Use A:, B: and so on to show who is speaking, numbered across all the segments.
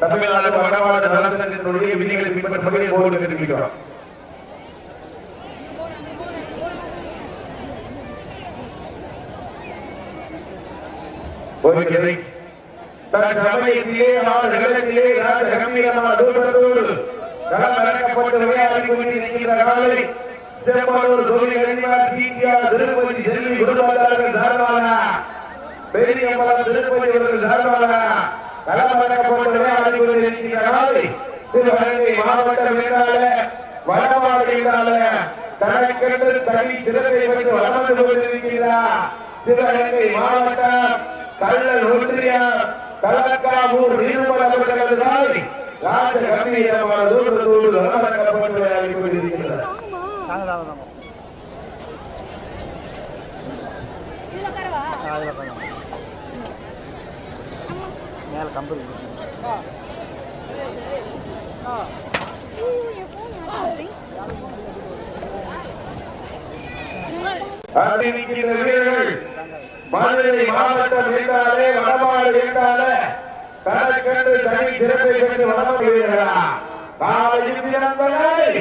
A: தமிழ்நாடு வடமாடு நலசங்கத்தினுடைய விதிகளை பின்பற்றும்படி போர்டு தெரிவிக்கிறோம் போகிறது தன் சமயத்திலே அவர் தூரத்தோடு களம் விளையாடி கொண்டிருக்கின்ற காலை சிறப்பானோர் தொழில் திருப்பதி செல்வி குருபாதார்கள் சார்பான பெரியம்பலம் திருப்பதி அவர்கள் சார்பான களம் இறக்கப்பட்டு விளையாடி கொண்டிருக்கின்ற காலை சிவகங்கை மாவட்ட மேலாள மேலாள தனக்கென்று தனி சிறப்பை பெற்று வளர்ந்து கொண்டிருக்கிறார் சிவகங்கை மாவட்டம் கள்ளல் ஒன்றியம் கலக்காவூர் நிர்மல அவர்களது நாளை ராஜ கம்பீரமான தூரத்தோடு வளர்க்கப்பட்டு விளையாடி
B: உட்காரவா
C: அதில் கொஞ்சம் மேலே கம்பெனி
A: அறிவிக்கின்ற வீரர்கள் மதுரை மாவட்டம் என்றாலே வடமாடு என்றாலே தனக்கென்று தனி சிறப்பை பெற்று வளர்ந்து காலையில் பிறந்தவரை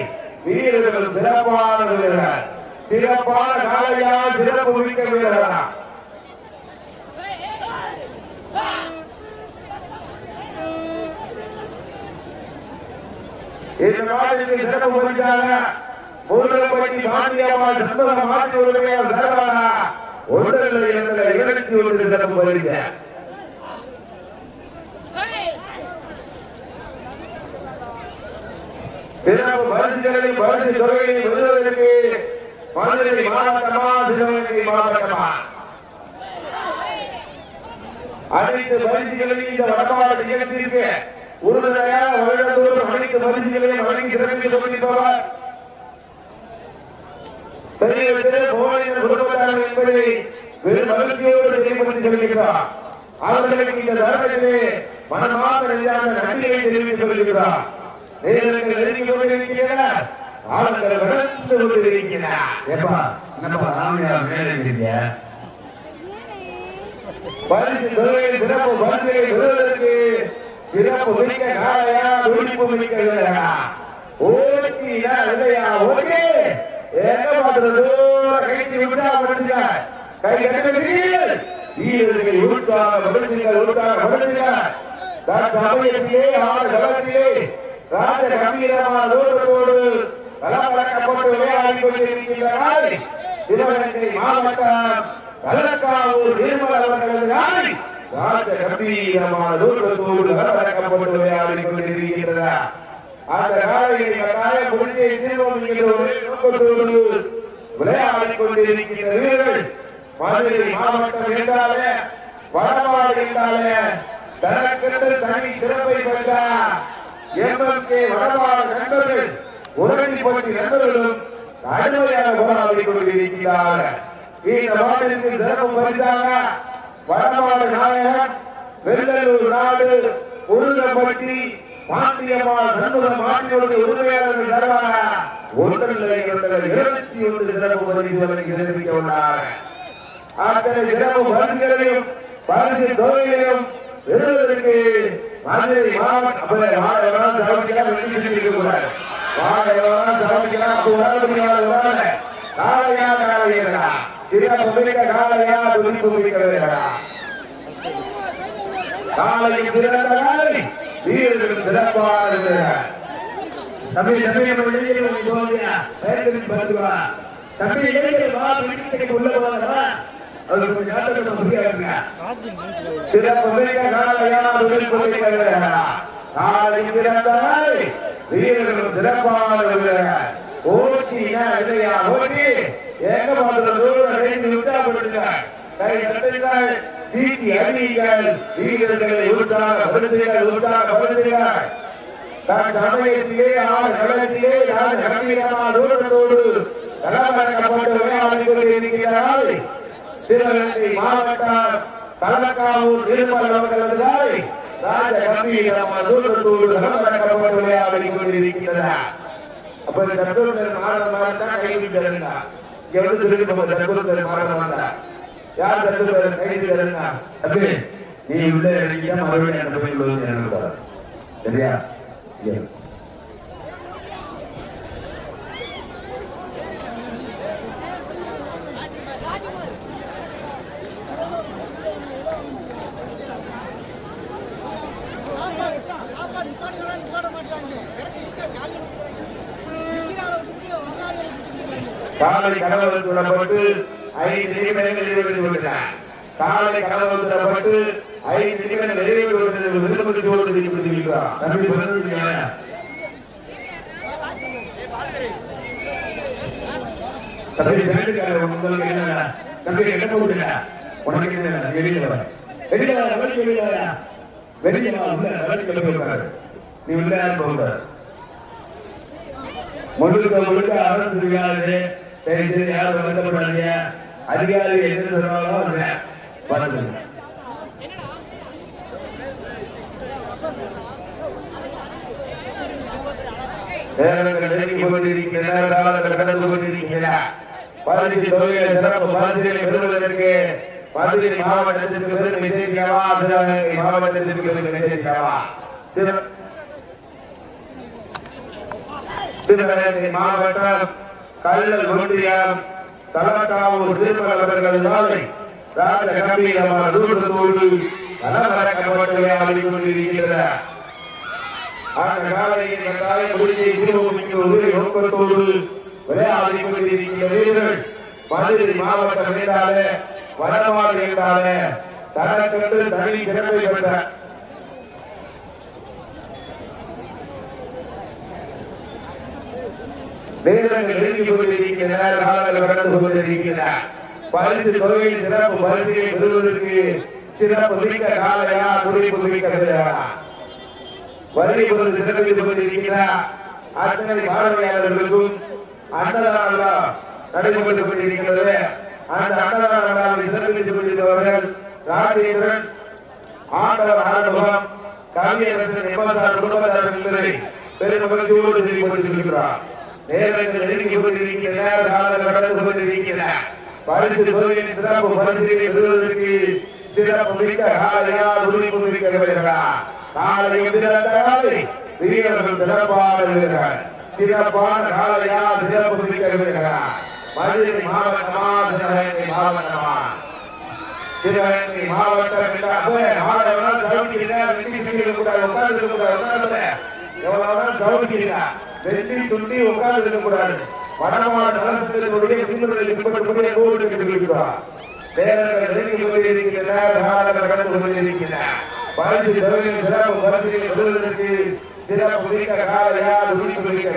A: வீரர்கள் சிறப்பான வீரர்கள் சிறப்பான காலையால் சிறப்பு மிக்க வீரர்களா? இந்த நாட்டிற்கு சிறப்பு பரிசாக மூலப்பட்டி மாண்டியம்மாள் சந்தன மாற்றி உரிமையால் சரவானா ஒன்றில் என்ற இருநூத்தி ஒன்று சிறப்பு பரிசு. சிறப்பு பரிசுகளை பரிசு தொகையை பெறுவதற்கு மதுரை மாவட்டமா சிவகங்கை மாவட்டமா? அனைத்து பரிசுகளையும் இந்த வடமாவட்ட நிகழ்ச்சிக்கு உறுதுணையாக வருடந்தோறும் அனைத்து பரிசுகளையும் வழங்கி சிறப்பி சொல்லிப்பவர் பெரியவர்களே புவனேஸ்வர் குடும்பத்தார் என்பதை வெறும் மகிழ்ச்சியோடு செய்யப்பட்டு சொல்கிறார் அவர்களுக்கு இந்த தருணத்திலே மனமாக நெஞ்சார்ந்த நன்றியை தெரிவித்துக் கொள்கிறார் நேரங்கள் நெருங்கி கொண்டிருக்கிறார் ஆளுங்களை வளர்ந்து கொண்டிருக்கிறார்
D: ஏப்பா என்னப்பா ராமையா மேலே இருக்கீங்க
A: பரிசு சிறப்பு பரிசுகளை பெறுவதற்கு சிறப்பு மிக்க காலையா துடிப்பு மிக்க வீரரா ஓட்டியா இல்லையா ஓகே எங்க பாக்குறது கைத்து உற்சாகப்படுத்துங்க கை கட்டுகிறீர்கள் வீரர்களை உற்சாகப்படுத்துங்கள் உற்சாகப்படுத்துங்கள் தன் சமயத்திலே ஆறு களத்திலே ராஜ கம்பீரமான தூரத்தோடு கலப்படக்கப்பட்டு விளையாடி கொண்டிருக்கிறார் சிவகங்கை மாவட்டம் கலக்காவூர் நிர்மல அவர்களது நாய் கம்பீரமான தூரத்தோடு கலப்படக்கப்பட்டு விளையாடி கொண்டிருக்கிறதா அந்த காலையை கட்டாயம் முடிஞ்சை தீர்வோம் என்கிற ஒரே விளையாடி கொண்டிருக்கிற வீரர்கள் மதுரை மாவட்டம் என்றாலே வடமாடு என்றாலே தனக்கென்று தனி சிறப்பை பெற்றார் எம்எம்கே வடமாடு நண்பர்கள் உடனடிப்பட்டி நண்பர்களும் கடுமையாக போராடி கொண்டிருக்கிறார்கள். இந்த மாநிலத்தின் சிறப்பு பரிசாக வடமாடு நாயகன் வெள்ளலூர் நாடு உருதப்பட்டி பாண்டியம்மாள் சண்முகம் மாட்டியோடு உரிமையாளர்கள் தருவாங்க ஒன்றில் இருபத்தி ஒன்று சிறப்பு பரிசு அவருக்கு தெரிவிக்க உள்ளார் அத்தனை சிறப்பு பரிசுகளையும் பரிசு தொகைகளையும் பெறுவதற்கு மதுரை மாவட்ட மாணவர்கள் சமைக்கலாம் இருக்கக்கூடாது மாணவர்கள் சமைக்கலாம் வரலாம் காலையா காலையா சிறப்பு மிக்க காலையா துடிப்பு மிக்கிறதா காலையும் சிறந்த காலை வீரர்களும் சிறப்பாக இருக்கிறார். தம்பி தம்பி நம்ம வெளியே வந்து போவியா செயல்களின் தம்பி வெளியே வா வீட்டுக்கு உள்ள போவா. வீரர்களும் சிறப்பாக இருக்கிறார். ஓட்டி எங்க பார்த்து தூரம் அடைந்து உற்சாகப்படுத்துங்க கை தட்டுங்கள் சீட்டி அடியுங்கள் வீரர்களை உற்சாகப்படுத்துங்கள் உற்சாகப்படுத்துங்கள் தன் சமயத்திலே ஆறு களத்திலே யார் கம்பீரமான தூரத்தோடு களமிறக்கப்பட்டு விளையாடி கொண்டிருக்கிறார்கள் சிவகங்கை மாவட்டம் கலக்காவூர் நிர்மல் அவர்களது ராஜ கம்பீரமான தூரத்தோடு களமிறக்கப்பட்டு விளையாடி கொண்டிருக்கிறார் அப்ப இந்த தத்துவத்தில் மாறன் மாறன் எவ்வளவு சொல்லி நம்ம தத்துவத்தில் மரணம் வந்தா யார் தத்துவத்தில் கைது இருந்தா? அப்படி
D: நீ உள்ள இறங்கிட்டா மறுபடியும் அந்த போய் சரியா?
A: காலை கடவுள் தொடப்பட்டு ஐந்து நிமிடங்கள் நிறைவேற்றி விட்டார் காலை கடவுள் தொடப்பட்டு ஐந்து நிமிடங்கள் நிறைவேற்றி விருப்பத்தை சோடு தெரிவித்திருக்கிறார்
D: தம்பி தம்பி வேண்டுக்கார உங்களுக்கு என்ன தம்பி என்ன போட்டுல உனக்கு என்ன வெளியில வர வெளியில வர வெளியில வர வெளியில போயிருக்காரு நீ உள்ள யாரும் முழுக்க முழுக்க அரசு இருக்காது சரி சரி யாரும் வருத்தப்படாதீங்க. அதிகாரி என்ன சொல்றாங்களோ அதை பார்த்து
A: மாவட்டத்திற்கு பெருமை மாவட்டம் கள்ளல் ஒன்றியம் தலக்காவூர் திருமணவர்கள் நாளை ராஜ கம்பீரமான தூரத்தோடு கலவரக்கப்பட்டு ஆடிக் கொண்டிருக்கிறது அந்த காலையில் இந்த காலை முடிஞ்சை திருவமிக்கு ஒரு நோக்கத்தோடு விளையாடிக் கொண்டிருக்கிற வீரர்கள் மதுரை மாவட்டம் என்றாலே வடமாடு என்றாலே தனக்கென்று தனி சிறப்பை பெற்ற வீரர்கள் நெருங்கி கொண்டிருக்கின்றன காலங்கள் கடந்து கொண்டிருக்கின்றன. பரிசு தொகையில் சிறப்பு பரிசுகளை பெறுவதற்கு சிறப்பு மிக்க காலையா குறிப்பு மிக்க வீரரா வருகை பொருள் சிறப்பித்துக் கொண்டிருக்கிறார் அத்தனை பார்வையாளர்களுக்கும் அன்னதான விழா நடைபெற்றுக் கொண்டிருக்கிறது அந்த அன்னதான விழாவை சிறப்பித்துக் கொண்டிருந்தவர்கள் ராஜேந்திரன் ஆண்டவர் ஆரம்பம் கவியரசன் எம்எஸ்ஆர் குடும்பத்தார் என்பதை பெரும் மகிழ்ச்சியோடு தெரிவித்திருக்கிறார் நேரங்கள் நெருங்கி கொண்டிருக்கின்றன காலம் கடந்து கொண்டிருக்கின்றன. பரிசு தொழிலின் சிறப்பு பரிசுகளை பெறுவதற்கு சிறப்பு மிக்க காலையால் உறுதி கொண்டிருக்கிறார் வீரர்களா காலையும் காலை வீரர்கள் சிறப்பாக இருக்கிறார் சிறப்பான காலையால் சிறப்பு மிக்க வீரர்களா? மதுரை மாவட்டமா சிவகங்கை மாவட்டமா? சிவகங்கை மாவட்டம் என்றால் மாணவர்கள் கவனிக்கிறீங்க உட்கார்ந்து கூடாது உட்கார்ந்து எவ்வளவு கவனிக்கிறீங்க வெற்றி துண்டி உட்கார்ந்து இருக்கக்கூடாது. வடமாவட்ட நலத்தினுடைய விதிமுறைகளை பின்பற்றக்கூடிய கோவில் இருக்கிறார் பேரர்கள் நெருங்கி கொண்டிருக்கின்றன காலங்கள் கடந்து கொண்டிருக்கின்றன. பரிசு தொகையில் சிறப்பு பரிசுகளை பெறுவதற்கு சிறப்பு மிக்க காலையா துணிப்பு மிக்க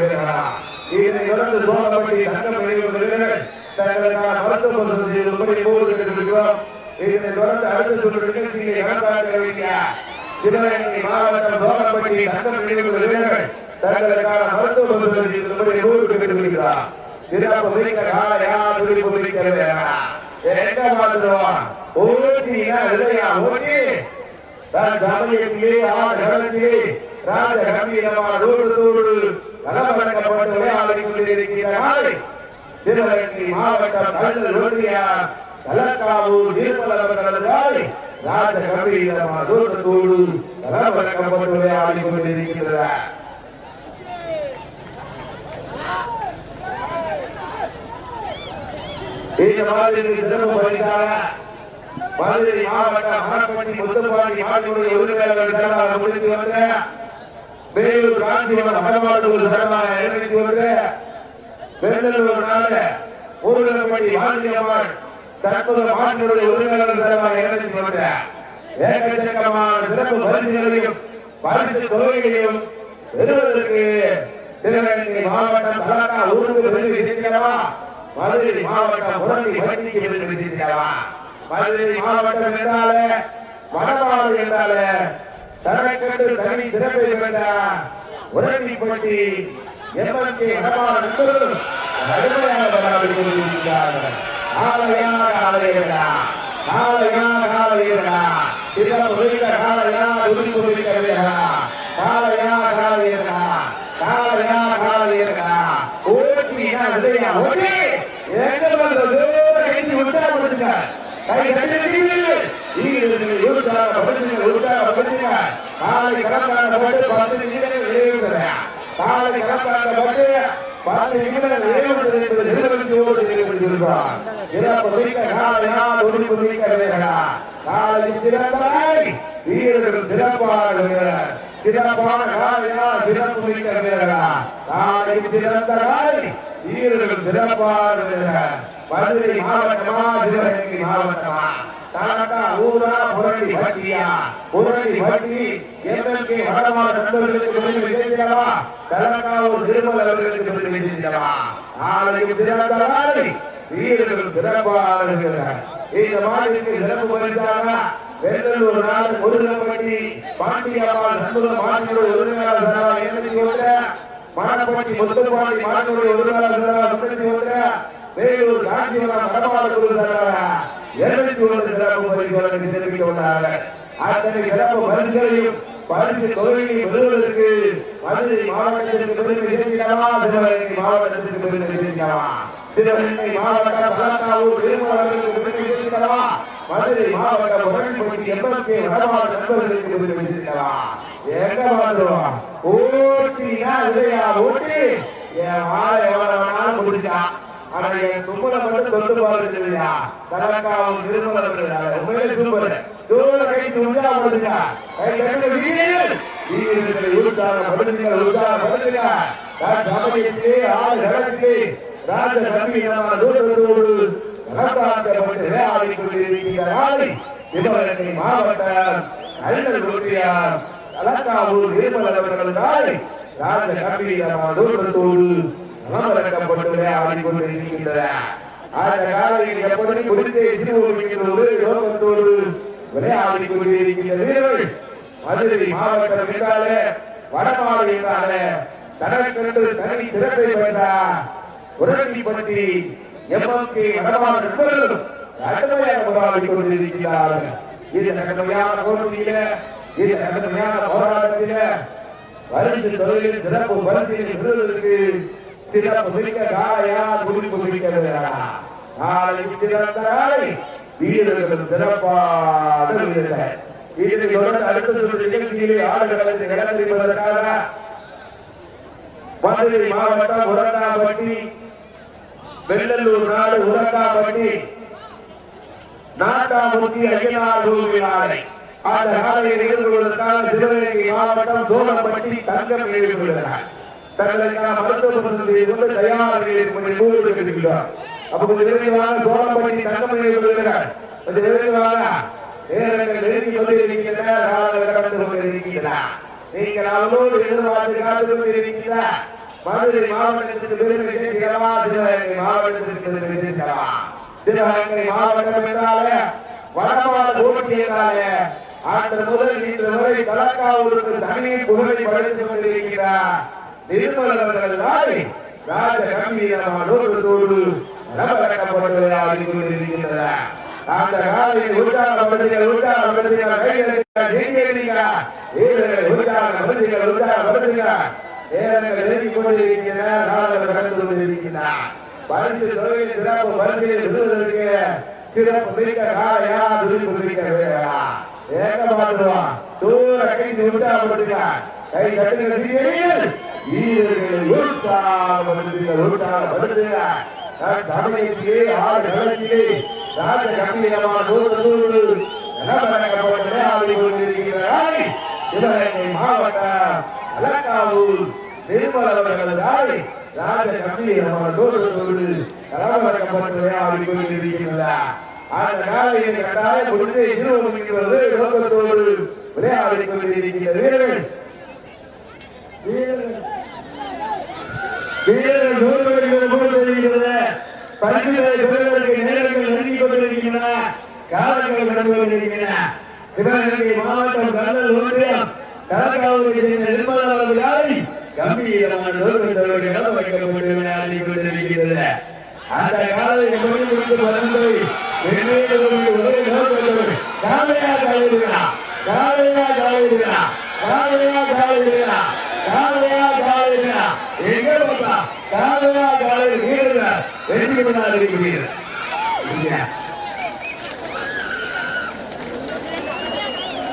A: தொடர்ந்து சோழப்பட்டி தங்கம் வெளியுள்ள தங்களுக்கான மருத்துவ வசதி உட்படி கோவில் இருக்கிறோம் இதனை தொடர்ந்து அடுத்த சொல்ற நிகழ்ச்சியை வேண்டிய மாவட்டம் சோழப்பட்டி தங்கம் வெளியுள்ள தங்களுக்கான மருத்துவ பரிசோதனை உட்படி கோவில் இருக்கிறார் சிறப்பு மிக்க காலையா துணிப்பு மிக்க வீரர்களா எங்க பார்த்துருவான் ஓட்டினா இல்லையா ஓட்டி சமயத்திலே ஆடகளத்திலே ராஜ கம்பீரமான தோடு கலவரக்கப்பட்டு விளையாடிக் கொண்டிருக்கிற நாளை மாவட்டம் கல்லல் ஒன்றியா கலக்காவூர் நீர்மலவர்களாய் ராஜ கம்பீரமான தோட்டத்தோடு கலவரக்கப்பட்டு விளையாடிக் இந்த மாதிரி சிறப்பு பரிசாக மதுரை மாவட்டம் மணப்பட்டி முத்துப்பாண்டி மாநில உரிமையாளர்கள் சார்பாக முடித்து வேலூர் காஞ்சிபுரம் வடமாடு ஒரு சார்பாக இறங்கி வந்து பெருநல்லூர் நாடு ஊரகப்பட்டி மாநிலமாள் தற்போது மாநில உரிமையாளர்கள் சார்பாக இறங்கி வந்த ஏகச்சக்கமான சிறப்பு பரிசுகளையும் பரிசு தொகைகளையும் பெறுவதற்கு மாவட்டம் தலக்கா ஊருக்கு வெற்றி செய்கிறவா மதுரை மாவட்டம் புரண்டி வண்டிக்கு வெற்றி செய்கிறவா மதுரை மாவட்டம் என்றாலே வடமாடு என்றாலே தரக்கட்டு தனி சிறப்பை பெற்ற உரண்டிப்பட்டி எம்எல்கே வடமாடு என்பவர்கள் அருமையாக கொண்டிருக்கிறார்கள் ஆலையான ஆலையடா ஆலையான ஆலையடா சிறப்பு உரித்த காலையா உறுதி உரிக்கிறதா காலையா காலையடா காலையா காலையடா ஓட்டினா இல்லையா ஓட்டி வேறு கைத்து விட்டா கொடுத்துங்க கை கட்டிடுங்க நீங்கள் இருபத்தாறு படுத்துங்க இருபத்தாறு படுத்துங்க காலை கலந்தான பட்டு பத்து நிமிடம் வெளியே காலை கலந்தான பட்டு பத்து நிமிடம் வெளியே என்பது நிறுவனத்தோடு நிறுவனத்திருக்கிறார் இறப்பு குறிக்க நாலு நாள் உறுதி குறிக்கிறதா மதுரை மாவட்டமா சிவகங்கை மாவட்டமா? தாலக்கா ஊரா புரளி பட்டியா? புரளி பட்டி எங்களுக்கு வடமா நண்பர்களுக்கு விருது வைத்திருக்கிறவா தலக்காவூர் திருமல் அவர்களுக்கு விருது வைத்திருக்கிறவா நாளைக்கு பிறந்தாலை வீரர்கள் சிறப்பாளர்கள் இந்த மாநிலத்தில் சிறப்பு பரிசாக வேலூர் நாடு முருகப்பட்டி பாண்டியம்மாள் நண்பர்கள் மாநில உரிமையாளர் மாணப்பட்டி முத்துப்பாண்டி மாநில உரிமையாளர் வேலூர் காஞ்சிபுரம் வடமாடு குழு சபா இருநூத்தி ஒன்று சிறப்பு பரிசுகளுக்கு தெரிவிக்க உள்ளார்கள் அத்தனை சிறப்பு பரிசுகளையும் பரிசு தொகையை பெறுவதற்கு மதுரை மாவட்டத்திற்கு பெருமை சேர்க்கிறவா சிவகங்கை மாவட்டத்திற்கு பெருமை சேர்க்கிறவா சிவகங்கை மாவட்ட பலக்காவூர் பெருமாவட்டத்திற்கு பெருமை சேர்க்கிறவா மதுரை மாவட்ட உடன்படி எண்பத்தி வடமாடு நண்பர்களுக்கு பெருமை சேர்க்கிறவா எங்க வாழ்றோம்? ஓட்டினா இல்லையா ஓட்டி என் வாழை எவ்வளவு வேணாலும் முடிச்சான் ஆனா என் தும்மலை மட்டும் தொட்டு பாருங்க இல்லையா கலக்காவும் திருமணம் உண்மையிலே சூப்பர் தூர கை துண்டா போடுங்க கை கட்டு வீரர்கள் வீரர்களை உற்சாகப்படுத்துங்க உற்சாகப்படுத்துங்க சமயத்திலே ஆறு கடத்திலே ராஜ கம்பீரமான தூரத்தோடு கொண்டிருக்கிற நாளை சிவகங்கை மாவட்டம் அண்ணல் ஒன்றியார் கலக்காவூர் அவர்கள் நாளை ராஜ கம்பீரமான தூரத்தோடு அமரக்கப்பட்டு விளையாடிக் அந்த காலையில் எப்படி குறித்து சிறுவர்களுக்கு யோகத்தோடு விளையாடிக் கொண்டிருக்கின்ற மதுரை மாவட்டம் என்றாலே வடமாடு என்றாலே தனக்கென்று தனி சிறப்பை பெற்றார் உடனடி பற்றி எம்எம்கே வடமாடு நண்பர்களும் கடுமையாக போராடிக் கொண்டிருக்கிறார்கள் இது கடுமையான போராட்டத்தில இது கடுமையான போராட்டத்தில பரிசு தொழிலில் சிறப்பு பரிசீலனை பெறுவதற்கு திட புதிக்க காலையா? துணி புதிக்கிறதா காலை திறந்த காலை வீரர்கள் சிறப்பான வீரர்கள். இதனை தொடர்ந்து அடுத்த சுற்று நிகழ்ச்சியிலே ஆடுகளத்தை கடைபிடிப்பதற்காக மதுரை மாவட்டம் உரண்டாபட்டி வெள்ளலூர் நாடு உரண்டாபட்டி நாட்டாமுத்தி அய்யனார் ஆலை. அந்த காலையை நிகழ்ந்து கொள்வதற்காக சிவகங்கை மாவட்டம் சோழப்பட்டி தங்கம் நிகழ்ந்து கொள்கிறார் தங்களுக்கான மருத்துவ வசதி கொண்டு தயார் கொஞ்சம் மூன்று இருக்கிறார் அப்ப கொஞ்சம் விரைவாக சோழப்பட்டி தங்கம் நிகழ்வுகிறார் கொஞ்சம் விரைவாக நேரங்கள் நெருங்கி கொண்டிருக்கின்றன கடந்து கொண்டிருக்கின்றன. நீங்கள் அவரோடு எதிர்பார்த்து காத்து மதுரை மாவட்டத்திற்கு பெருமை சேர்க்கிறவா மாவட்டத்திற்கு பெருமை சேர்க்கிறவா? சிவகங்கை மாவட்டம் என்றாலே வடமாடு போட்டி என்றாலே அன்று முதல் இன்று வரை கலக்காவூருக்கு புகழை படைத்துக் கொண்டிருக்கிறார் நிர்மல் அவர்கள் நாளை ராஜ கம்பீரமானோடு நபரக்கப்பட்டுள்ளதாக கொண்டிருக்கின்றனர் அந்த காலையில் உற்றார பத்திரிகள் உற்றார பத்திரிகள் கைகளுக்கு நீங்க இருக்கீங்களா வீரர்கள் உற்றார பத்திரிகள் உற்றார பத்திரிகள் நேரங்கள் நெருங்கிக் கொண்டிருக்கின்றன நாளங்கள் கடந்து கொண்டிருக்கின்றன. பரிசு தொகையில் சிறப்பு பரிசையில் விருதுக்கு சிறப்பு மிக்க காலையா துணிப்பு மிக்க வீரரா. ஏகமாடுவான் தூர கை விட்டா பட்டிருக்கான் கை கட்டுகிற வீரர்களை உற்சாக சமயத்திலே ஆடு களத்திலே ராஜ கம்பீரமான தூரத்தோடு நலபலகப்பட்ட மேலாளி கொண்டிருக்கிறாய். சிவகங்கை மாவட்ட அலக்காவூர் நிர்மல அவர்களதாய் ராஜ கம்பீரமான தூரத்தோடு நலபலகப்பட்ட மேலாளி கொண்டிருக்கிறார் அந்த காலையில் கட்டாய முடிந்து இருவரும் இருக்கிறது விளக்கத்தோடு விளையாடி கொண்டிருக்கிற வீரர்கள் வீரர்கள். வீரர்கள் நூறுவர்கள் போல் தெரிகிறது பரிசுகளை பெறுவதற்கு நேரங்கள் நெருங்கிக் கொண்டிருக்கின்றன காலங்கள் கடந்து கொண்டிருக்கின்றன. சிவகங்கை மாவட்டம் கடல் ஒன்றியம் கலக்காவூரை சேர்ந்த நிர்மலா விழாவை கம்பீரமான வைக்கப்பட்டு விளையாடி கொண்டிருக்கிறது அந்த கொண்டு வந்து ஒரே நோக்கத்தோடு காலையா காலையா காலையா காலையா காலையா காலையா காலையா காலையில எங்க பார்த்தா? காலையில காலையில் வீரர்கள் வெற்றி பெறாத